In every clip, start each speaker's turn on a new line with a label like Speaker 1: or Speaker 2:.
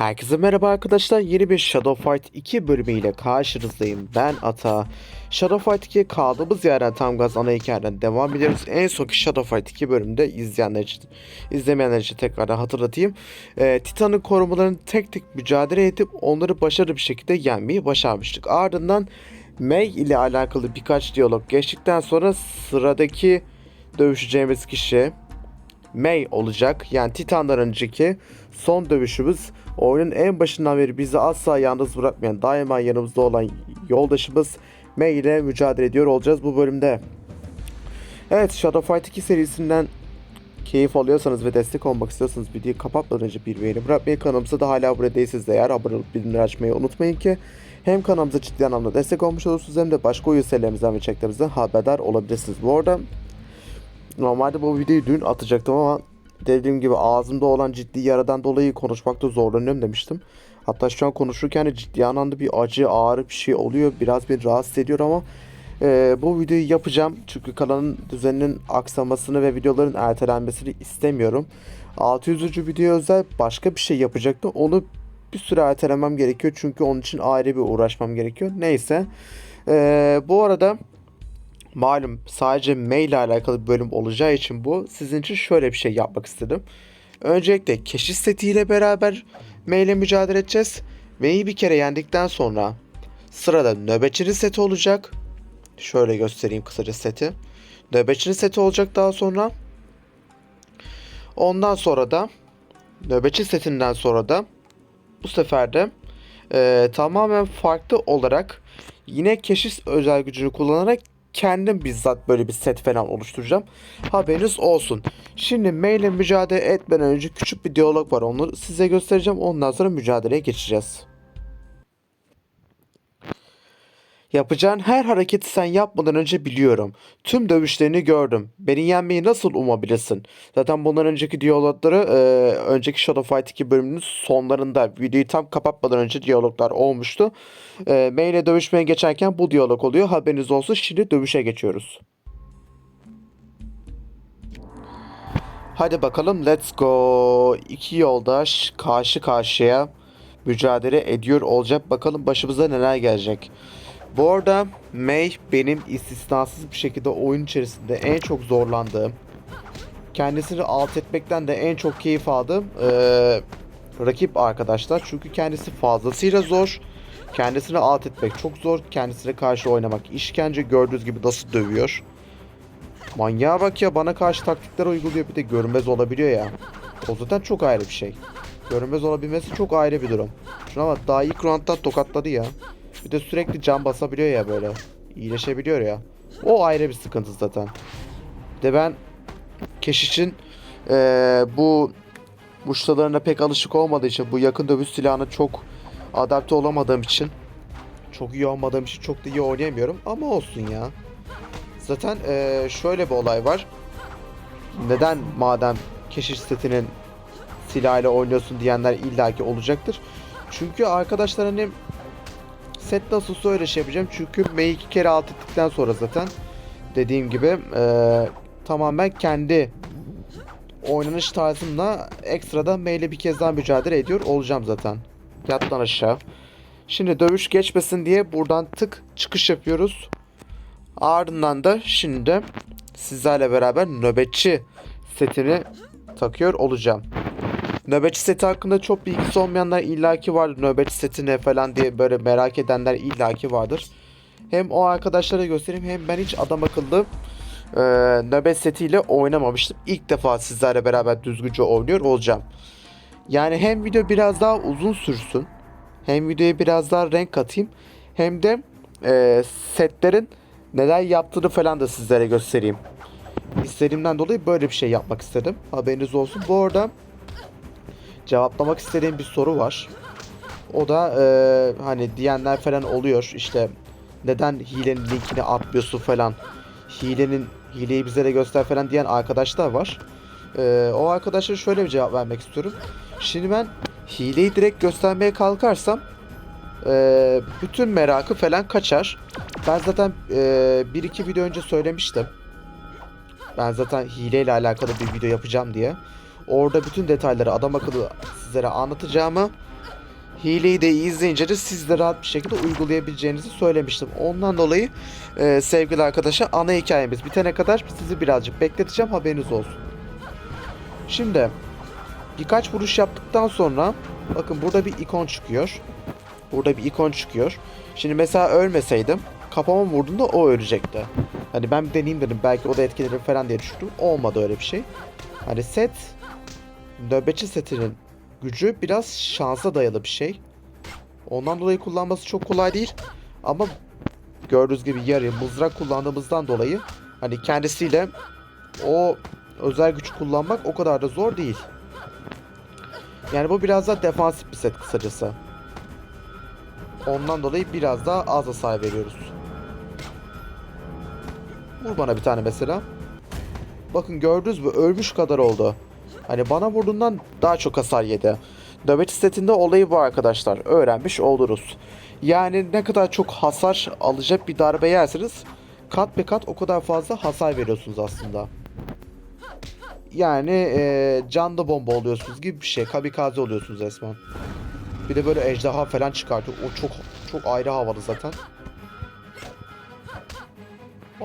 Speaker 1: Herkese merhaba arkadaşlar. Yeni bir Shadow Fight 2 bölümüyle karşınızdayım. Ben Ata. Shadow Fight 2'ye kaldığımız yerden tam gaz ana hikayeden devam ediyoruz. En sonki Shadow Fight 2 bölümünde izleyenler için, izlemeyenler için tekrardan hatırlatayım. Ee, Titan'ın korumalarını tek tek mücadele edip onları başarılı bir şekilde yenmeyi başarmıştık. Ardından May ile alakalı birkaç diyalog geçtikten sonra sıradaki dövüşeceğimiz kişi May olacak. Yani Titan'dan önceki son dövüşümüz. Oyunun en başından beri bizi asla yalnız bırakmayan, daima yanımızda olan yoldaşımız May ile mücadele ediyor olacağız bu bölümde. Evet Shadow Fight 2 serisinden keyif alıyorsanız ve destek olmak istiyorsanız videoyu kapatmadan önce bir beğeni bırakmayı kanalımıza da hala abone değilseniz de eğer abone olup bildirimleri açmayı unutmayın ki hem kanalımıza ciddi anlamda destek olmuş olursunuz hem de başka oyun serilerimizden ve içeriklerimizden haberdar olabilirsiniz. Bu arada Normalde bu videoyu dün atacaktım ama dediğim gibi ağzımda olan ciddi yaradan dolayı konuşmakta zorlanıyorum demiştim. Hatta şu an konuşurken de ciddi anlamda bir acı, ağrı bir şey oluyor. Biraz beni rahatsız ediyor ama e, bu videoyu yapacağım. Çünkü kanalın düzeninin aksamasını ve videoların ertelenmesini istemiyorum. 600. video özel başka bir şey yapacaktı. Onu bir süre ertelemem gerekiyor. Çünkü onun için ayrı bir uğraşmam gerekiyor. Neyse. E, bu arada malum sadece mail ile alakalı bir bölüm olacağı için bu sizin için şöyle bir şey yapmak istedim. Öncelikle keşiş setiyle beraber maille mücadele edeceğiz. May'i bir kere yendikten sonra sırada nöbetçinin seti olacak. Şöyle göstereyim kısaca seti. Nöbetçinin seti olacak daha sonra. Ondan sonra da nöbetçi setinden sonra da bu sefer de eee, tamamen farklı olarak yine keşiş özel gücünü kullanarak kendim bizzat böyle bir set falan oluşturacağım. Haberiniz olsun. Şimdi mail ile mücadele etmeden önce küçük bir diyalog var. Onu size göstereceğim. Ondan sonra mücadeleye geçeceğiz. Yapacağın her hareketi sen yapmadan önce biliyorum. Tüm dövüşlerini gördüm. Beni yenmeyi nasıl umabilirsin? Zaten bundan önceki diyalogları e, önceki Shadow Fight 2 bölümünün sonlarında videoyu tam kapatmadan önce diyaloglar olmuştu. E, May dövüşmeye geçerken bu diyalog oluyor. Haberiniz olsun. Şimdi dövüşe geçiyoruz. Hadi bakalım let's go. İki yoldaş karşı karşıya mücadele ediyor olacak. Bakalım başımıza neler gelecek. Bu arada May benim istisnasız bir şekilde oyun içerisinde en çok zorlandığım, kendisini alt etmekten de en çok keyif aldığım eee, rakip arkadaşlar. Çünkü kendisi fazlasıyla zor. Kendisini alt etmek çok zor. Kendisine karşı oynamak işkence. Gördüğünüz gibi nasıl dövüyor. Manyağa bak ya bana karşı taktikler uyguluyor bir de görünmez olabiliyor ya. O zaten çok ayrı bir şey. Görünmez olabilmesi çok ayrı bir durum. Şuna bak daha ilk round'dan tokatladı ya. Bir de sürekli can basabiliyor ya böyle. İyileşebiliyor ya. O ayrı bir sıkıntı zaten. Bir de ben keşişin eee, bu muştalarına pek alışık olmadığı için bu yakın dövüş silahına çok adapte olamadığım için çok iyi olmadığım için çok da iyi oynayamıyorum ama olsun ya. Zaten eee, şöyle bir olay var. Neden madem keşiş setinin silahıyla oynuyorsun diyenler illaki olacaktır. Çünkü arkadaşlar hani set nasılsa öyle şey yapacağım. Çünkü May'i iki kere alt ettikten sonra zaten dediğim gibi eee, tamamen kendi oynanış tarzımla ekstrada May ile bir kez daha mücadele ediyor olacağım zaten. Yattan aşağı. Şimdi dövüş geçmesin diye buradan tık çıkış yapıyoruz. Ardından da şimdi sizlerle beraber nöbetçi setini takıyor olacağım. Nöbetçi seti hakkında çok bilgisi olmayanlar illaki vardır. Nöbetçi seti ne falan diye böyle merak edenler illaki vardır. Hem o arkadaşlara göstereyim hem ben hiç adam akıllı e, nöbet setiyle oynamamıştım. İlk defa sizlerle beraber düzgünce oynuyor olacağım. Yani hem video biraz daha uzun sürsün. Hem videoya biraz daha renk katayım. Hem de e, setlerin neler yaptığını falan da sizlere göstereyim. İstediğimden dolayı böyle bir şey yapmak istedim. Haberiniz olsun. Bu arada cevaplamak istediğim bir soru var. O da e, hani diyenler falan oluyor işte neden hilenin linkini atmıyorsun falan. Hilenin hileyi bize de göster falan diyen arkadaşlar var. E, o arkadaşlara şöyle bir cevap vermek istiyorum. Şimdi ben hileyi direkt göstermeye kalkarsam e, bütün merakı falan kaçar. Ben zaten e, bir iki video önce söylemiştim. Ben zaten hileyle alakalı bir video yapacağım diye. Orada bütün detayları adam akıllı sizlere anlatacağımı hileyi de izleyince de siz de rahat bir şekilde uygulayabileceğinizi söylemiştim. Ondan dolayı e, sevgili arkadaşlar ana hikayemiz bitene kadar sizi birazcık bekleteceğim haberiniz olsun. Şimdi birkaç vuruş yaptıktan sonra bakın burada bir ikon çıkıyor. Burada bir ikon çıkıyor. Şimdi mesela ölmeseydim kafama vurduğunda o ölecekti. Hani ben bir deneyeyim dedim belki o da etkilenir falan diye düşündüm. Olmadı öyle bir şey. Hani set nöbetçi setinin gücü biraz şansa dayalı bir şey. Ondan dolayı kullanması çok kolay değil. Ama gördüğünüz gibi yarı mızrak kullandığımızdan dolayı hani kendisiyle o özel güç kullanmak o kadar da zor değil. Yani bu biraz daha defansif bir set kısacası. Ondan dolayı biraz daha az hasar veriyoruz. Vur bana bir tane mesela. Bakın gördünüz mü ölmüş kadar oldu. Hani bana vurduğundan daha çok hasar yedi. Nöbetçi setinde olayı bu arkadaşlar. Öğrenmiş oluruz. Yani ne kadar çok hasar alacak bir darbe yerseniz kat be kat o kadar fazla hasar veriyorsunuz aslında. Yani eee canlı bomba oluyorsunuz gibi bir şey. Kamikaze oluyorsunuz resmen. Bir de böyle ejderha falan çıkartıyor. O çok çok ayrı havalı zaten.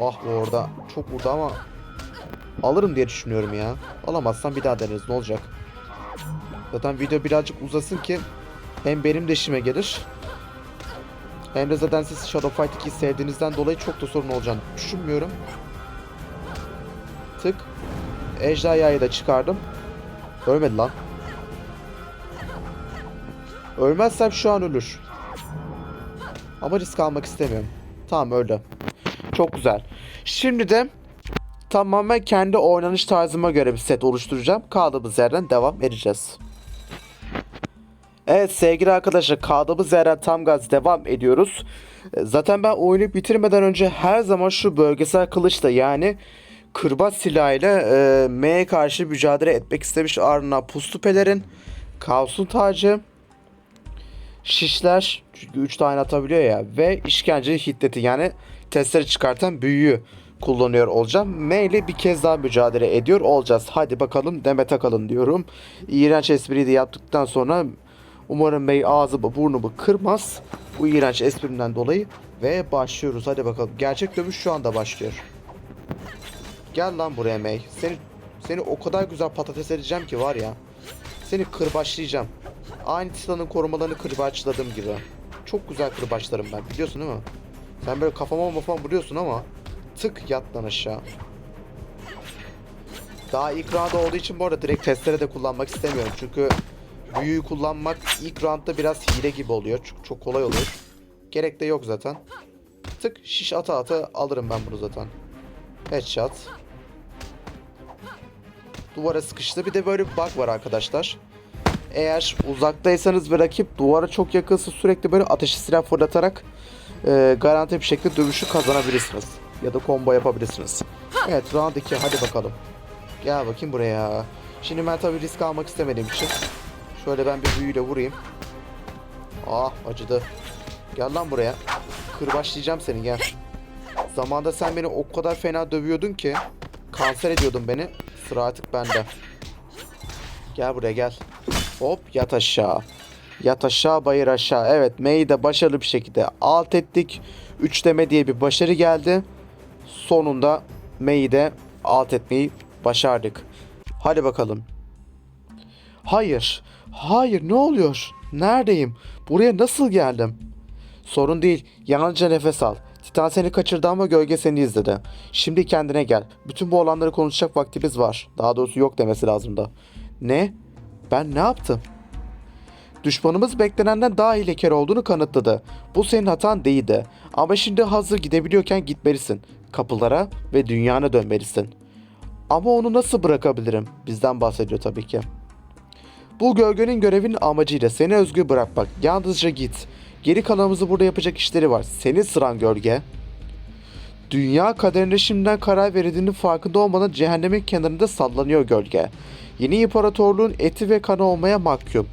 Speaker 1: Ah bu orada. Çok vurdu ama alırım diye düşünüyorum ya. Alamazsam bir daha deneriz ne olacak. Zaten video birazcık uzasın ki hem benim de işime gelir. Hem de zaten siz Shadow Fight 2'yi sevdiğinizden dolayı çok da sorun olacağını düşünmüyorum. Tık. Ejderhayı da çıkardım. Ölmedi lan. Ölmezsem şu an ölür. Ama risk almak istemiyorum. Tamam öldü. Çok güzel. Şimdi de tamamen kendi oynanış tarzıma göre bir set oluşturacağım. Kaldığımız yerden devam edeceğiz. Evet sevgili arkadaşlar kaldığımız yerden tam gaz devam ediyoruz. E, Zaten ben oyunu bitirmeden önce her zaman şu bölgesel kılıçla yani kırbaç silahıyla e, M'ye karşı mücadele etmek istemiş. Ardından puslu pelerin, kaosun tacı, şişler çünkü 3 tane atabiliyor ya ve işkence hiddeti yani testleri çıkartan büyüyü kullanıyor olacağım. M ile bir kez daha mücadele ediyor olacağız. Hadi bakalım deme takalım diyorum. İğrenç espriyi de yaptıktan sonra umarım Bey ağzımı burnumu kırmaz. Bu iğrenç esprimden dolayı ve başlıyoruz. Hadi bakalım. Gerçek dövüş şu anda başlıyor. Gel lan buraya May. Seni seni o kadar güzel patates edeceğim ki var ya. Seni kırbaçlayacağım. Aynı Titan'ın korumalarını kırbaçladığım gibi. Çok güzel kırbaçlarım ben. Biliyorsun değil mi? Sen böyle kafama mafama vuruyorsun ama tık yat lan aşağı. Daha ilk round olduğu için bu arada direkt testere de kullanmak istemiyorum. Çünkü büyüyü kullanmak ilk roundda biraz hile gibi oluyor. Çok, çok kolay oluyor. Gerek de yok zaten. Tık şiş ata ata alırım ben bunu zaten. Headshot. Duvara sıkıştı. Bir de böyle bir bug var arkadaşlar. Eğer uzaktaysanız ve rakip duvara çok yakınsa sürekli böyle ateşi silah fırlatarak e, garanti bir şekilde dövüşü kazanabilirsiniz. Ya da combo yapabilirsiniz. Evet round 2 hadi bakalım. Gel bakayım buraya. Şimdi ben tabii risk almak istemediğim için şöyle ben bir büyüyle vurayım. Ah acıdı. Gel lan buraya. Kırbaçlayacağım seni gel. Zamanda sen beni o kadar fena dövüyordun ki kanser ediyordun beni. Sıra artık bende. Gel buraya gel. Hop yat aşağı. Yat aşağı bayır aşağı. Evet May'i de başarılı bir şekilde alt ettik. 3 deme diye bir başarı geldi. Sonunda May'i de alt etmeyi başardık. Hadi bakalım. Hayır. Hayır ne oluyor? Neredeyim? Buraya nasıl geldim? Sorun değil. Yalnızca nefes al. Titan seni kaçırdı ama gölge seni izledi. Şimdi kendine gel. Bütün bu olanları konuşacak vaktimiz var. Daha doğrusu yok demesi lazım da. Ne? Ben ne yaptım? Düşmanımız beklenenden daha hilekar olduğunu kanıtladı. Bu senin hatan değildi. Ama şimdi hazır gidebiliyorken gitmelisin. Kapılara ve dünyana dönmelisin. Ama onu nasıl bırakabilirim? Bizden bahsediyor tabii ki. Bu gölgenin görevinin amacıyla seni özgür bırakmak. Yalnızca git. Geri kalanımızı burada yapacak işleri var. Senin sıran gölge. Dünya kaderine şimdiden karar verildiğinin farkında olmadan cehennemin kenarında sallanıyor gölge. Yeni imparatorluğun eti ve kanı olmaya mahkum.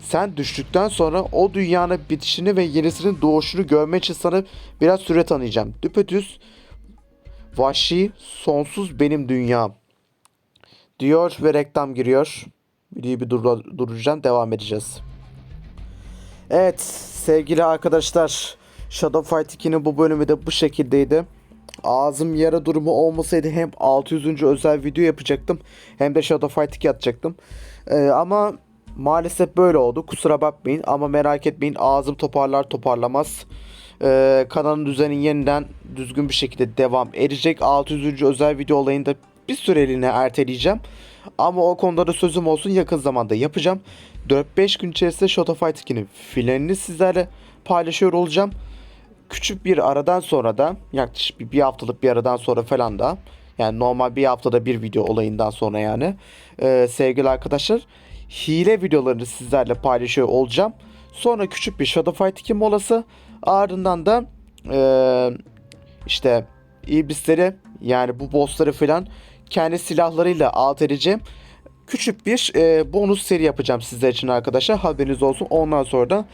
Speaker 1: Sen düştükten sonra o dünyanın bitişini ve yenisinin doğuşunu görmek için sana biraz süre tanıyacağım. Düpedüz vahşi, sonsuz benim dünyam. Diyor ve reklam giriyor. Videoyu bir dur- durduracağım. Devam edeceğiz. Evet sevgili arkadaşlar Shadow Fight 2'nin bu bölümü de bu şekildeydi. Ağzım yara durumu olmasaydı hem 600. özel video yapacaktım hem de Shadow Fight 2 atacaktım. Ee, ama maalesef böyle oldu kusura bakmayın ama merak etmeyin ağzım toparlar toparlamaz. Ee, kanalın düzeni yeniden düzgün bir şekilde devam edecek. 600. özel video olayını da bir süreliğine erteleyeceğim. Ama o konuda da sözüm olsun yakın zamanda yapacağım. 4-5 gün içerisinde Shot of Fight 2'nin filanını sizlerle paylaşıyor olacağım. Küçük bir aradan sonra da yaklaşık bir, bir haftalık bir aradan sonra falan da yani normal bir haftada bir video olayından sonra yani e, sevgili arkadaşlar hile videolarını sizlerle paylaşıyor olacağım. Sonra küçük bir Shadow Fight 2 molası ardından da e, işte iblisleri yani bu bossları falan kendi silahlarıyla alt edeceğim. Küçük bir e, bonus seri yapacağım sizler için arkadaşlar. Haberiniz olsun. Ondan sonra da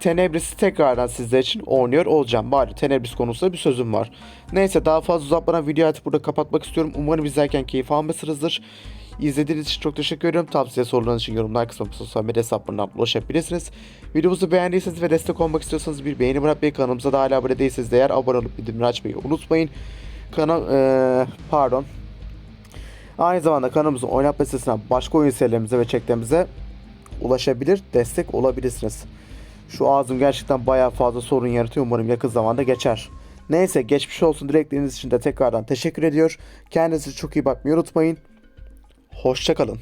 Speaker 1: Tenebris'i tekrardan sizler için oynuyor olacağım. Bari Tenebris konusunda bir sözüm var. Neyse daha fazla uzatmadan videoyu artık burada kapatmak istiyorum. Umarım izlerken keyif almışsınızdır. İzlediğiniz için çok teşekkür ediyorum. Tavsiye sorularınız için yorumlar kısmına sosyal medya hesaplarından ulaşabilirsiniz. Videomuzu beğendiyseniz ve destek olmak istiyorsanız bir beğeni bırakmayı, kanalımıza da hala abone değilseniz de eğer abone olup bildirimleri açmayı unutmayın. Kanal, eee, pardon. Aynı zamanda kanalımızın oynatma sitesinden başka oyun serilerimize ve çeklerimize ulaşabilir, destek olabilirsiniz. Şu ağzım gerçekten bayağı fazla sorun yaratıyor. Umarım yakın zamanda geçer. Neyse geçmiş olsun dilekleriniz için de tekrardan teşekkür ediyor. Kendinize çok iyi bakmayı unutmayın. Hoşçakalın.